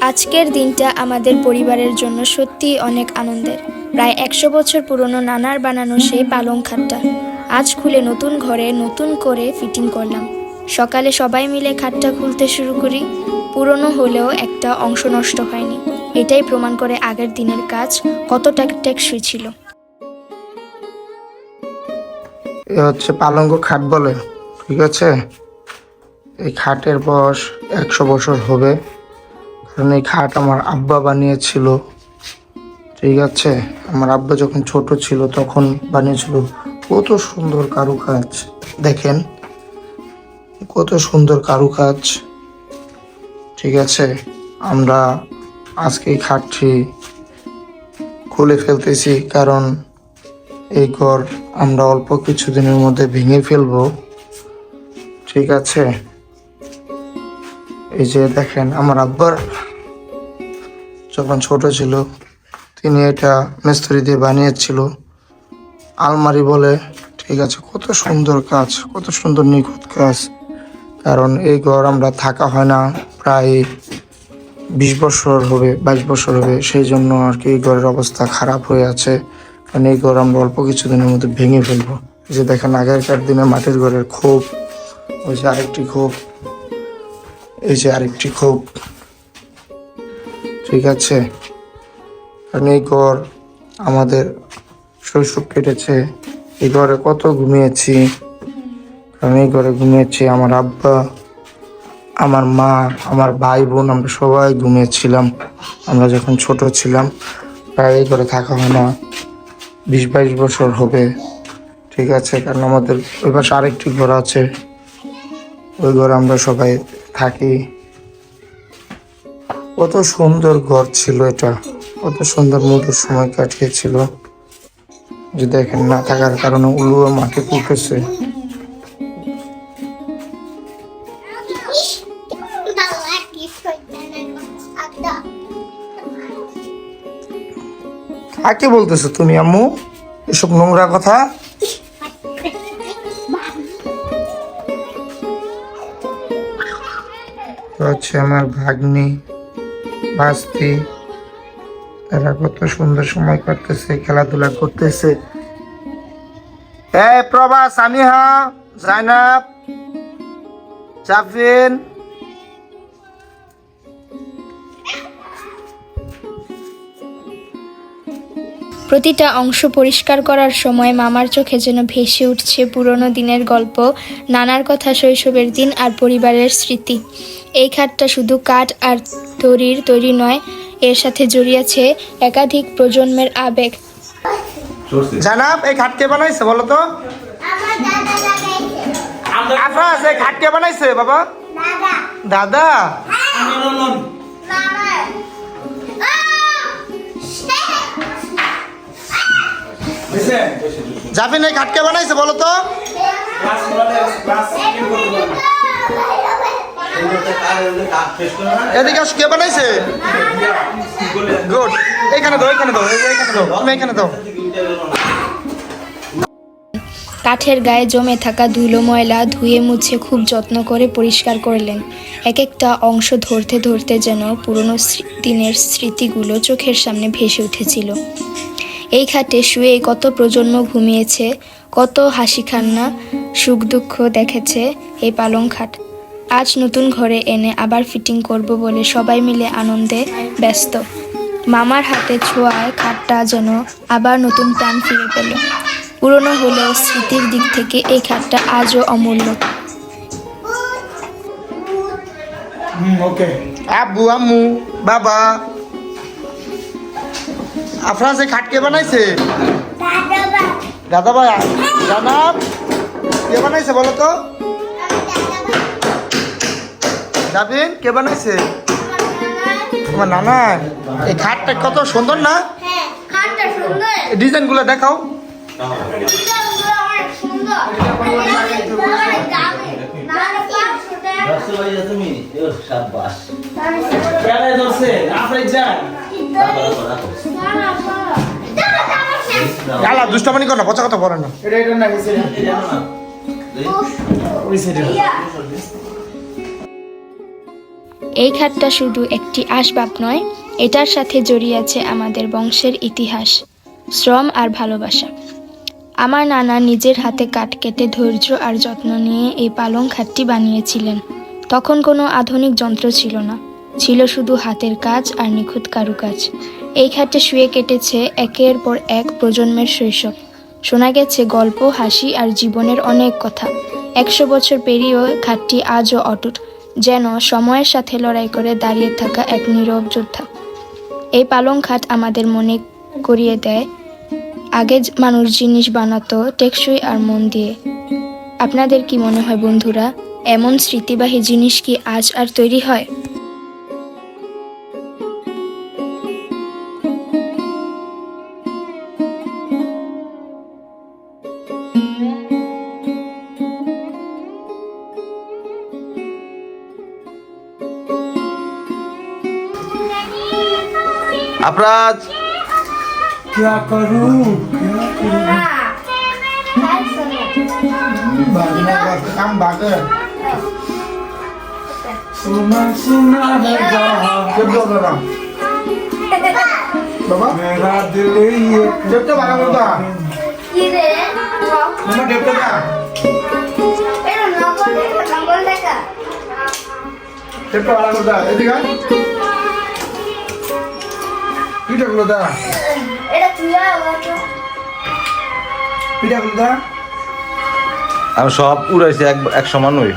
আজকের দিনটা আমাদের পরিবারের জন্য সত্যিই অনেক আনন্দের। প্রায় একশো বছর পুরনো নানার বানানো সেই পালং খাটটা। আজ খুলে নতুন ঘরে নতুন করে ফিটিং করলাম। সকালে সবাই মিলে খাটটা খুলতে শুরু করি। পুরনো হলেও একটা অংশ নষ্ট হয়নি। এটাই প্রমাণ করে আগের দিনের কাজ কতটা টেকসই ছিল। হচ্ছে পালঙ্গ খাট বলে, ঠিক আছে? এই খাটের বয়স একশো বছর হবে। কারণ এই খাট আমার আব্বা বানিয়েছিল। ঠিক আছে? আমার আব্বা যখন ছোট ছিল তখন বানিয়েছিল। কত সুন্দর কারুকাজ। দেখেন, কত সুন্দর কারুকাজ। ঠিক আছে? আমরা আজকে এই খাটটি খুলে ফেলতেছি কারণ এই ঘর আমরা অল্প কিছুদিনের মধ্যে ভেঙে ফেলব। ঠিক আছে? এই যে দেখেন, আমার আব্বার যখন ছোট ছিল, তিনি এটা মিস্ত্রি দিয়ে বানিয়েছিল। আলমারি বলে, ঠিক আছে, কত সুন্দর কাজ, কত সুন্দর নিখুঁত কাজ। কারণ এই ঘর আমরা থাকা হয় না, প্রায় বিশ বছর হবে, বাইশ বছর হবে, সেই জন্য আর কি এই ঘরের অবস্থা খারাপ হয়ে আছে। কারণ এই ঘর আমরা অল্প কিছুদিনের মধ্যে ভেঙে ফেলব। যে দেখেন, আগেরকার দিনে মাটির ঘরের খোপ, ওই যে আরেকটি খোপ এই যে আরেকটি খোপ। ঠিক আছে। কারণ এই ঘর আমাদের শৈশব কেটেছে। এই ঘরে কত ঘুমিয়েছি। কারণ এই ঘরে ঘুমিয়েছি আমার আব্বা, আমার মা, আমার ভাই বোন, আমরা সবাই ঘুমিয়েছিলাম। আমরা যখন ছোট ছিলাম, প্রায় এই ঘরে থাকা হয় না। বিশ বাইশ বছর হবে। ঠিক আছে, কারণ আমাদের ওই পাশে আরেকটি ঘর আছে। ওই ঘরে আমরা সবাই থাকি। কত সুন্দর ঘর ছিল এটা। কত সুন্দর মধুর সময় কাটিয়েছিল। যে দেখেন না থাকার কারণে উলুও মাটি পুঁতেছে। কাকে বলতেছো তুমি আম্মু? এসব নোংরা কথা? হচ্ছে আমার ভাগ্নি, ভাস্তি। তারা কত সুন্দর সময় কাটতেছে, খেলাধুলা করতেছে। এ প্রভা সামিহা জাইনাব জাফিন প্রতিটা অংশ পরিষ্কার করার সময় মামার চোখে যেন ভেসে উঠছে পুরনো দিনের গল্প, নানার কথা শৈশবের দিন আর পরিবারের স্মৃতি। এই খাটটা শুধু কাঠ আর তরির তৈরি নয় এর সাথে জড়িয়েছে একাধিক প্রজন্মের আবেগ জানাব এই খাট কে বানাইছে বলো তো আফরাজ এই খাট কে বানাইছে বাবা দাদা জাফিন এই খাট কে বানাইছে বলো তো এদিকে কে বানাইছে? গুড এখানে দাও এখানে দাও এখানে দাও, তুমি এখানে দাও। কাঠের গায়ে জমে থাকা ধুলো ময়লা ধুয়ে মুছে খুব যত্ন করে পরিষ্কার করলেন। এক একটা অংশ ধরতে ধরতে যেন পুরনো দিনের স্মৃতিগুলো চোখের সামনে ভেসে উঠেছিল। এই খাটে শুয়ে কত প্রজন্ম ঘুমিয়েছে, কত হাসি কান্না সুখ দুঃখ দেখেছে এই পালং খাট। আজ নতুন ঘরে এনে আবার ফিটিং করব বলে সবাই মিলে আনন্দে ব্যস্ত। মামার হাতে ছোঁয়ায় খাটটা যেন আবার নতুন প্রাণ ফিরে পেল। পুরনো হলেও স্মৃতির দিক থেকে এই খাটটা আজও অমূল্য। ওকে। আব্বু আম্মু বাবা। আফরাজ এই খাট কে বানাইছে? দাদা ভাই জানাব। কে বানাইছে বলো তো? যাবিন কে বানাইছে? তোমার নানা এই খাটটা কত সুন্দর না? হ্যাঁ ডিজাইনগুলো দেখাও। গালা দুষ্টামানি কর না পচা কথা বলে না। এই খাতটা শুধু একটি আসবাব নয়, এটার সাথে জড়িয়ে আছে আমাদের বংশের ইতিহাস, শ্রম আর ভালোবাসা। আমার নানা নিজের হাতে কাঠ কেটে ধৈর্য আর যত্ন নিয়ে এই পালং খাটটি বানিয়েছিলেন। তখন কোনো আধুনিক যন্ত্র ছিল না, ছিল শুধু হাতের কাজ আর নিখুঁত কারুকাজ। এই খাটে শুয়ে কেটেছে একের পর এক প্রজন্মের শৈশব। শোনা গেছে গল্প, হাসি আর জীবনের অনেক কথা। একশো বছর পেরিয়েও খাটটি আজও অটুট। যেন সময়ের সাথে লড়াই করে দাঁড়িয়ে থাকা এক নীরব যোদ্ধা। এই পালং খাট আমাদের মনে করিয়ে দেয়। আগে মানুষ জিনিস বানাতো টেকসই আর মন দিয়ে। আপনাদের কি মনে হয় বন্ধুরা, এমন স্মৃতিবাহী জিনিস কি আজ আর তৈরি হয়? अपराध क्या करूं भागना काम भागे सुना सुना है जहाँ जब जो करा बाबा मेरा दिल ये जब तो भागा बोलता কি রে मम्मा जब तो क्या এটা নকল এটা নকল দেখা जब तो भागा बोलता ये दिखा পিঠাগুলো দা। পিঠাগুলো দা। আর সব উড়াইছে এক এক সমান ওই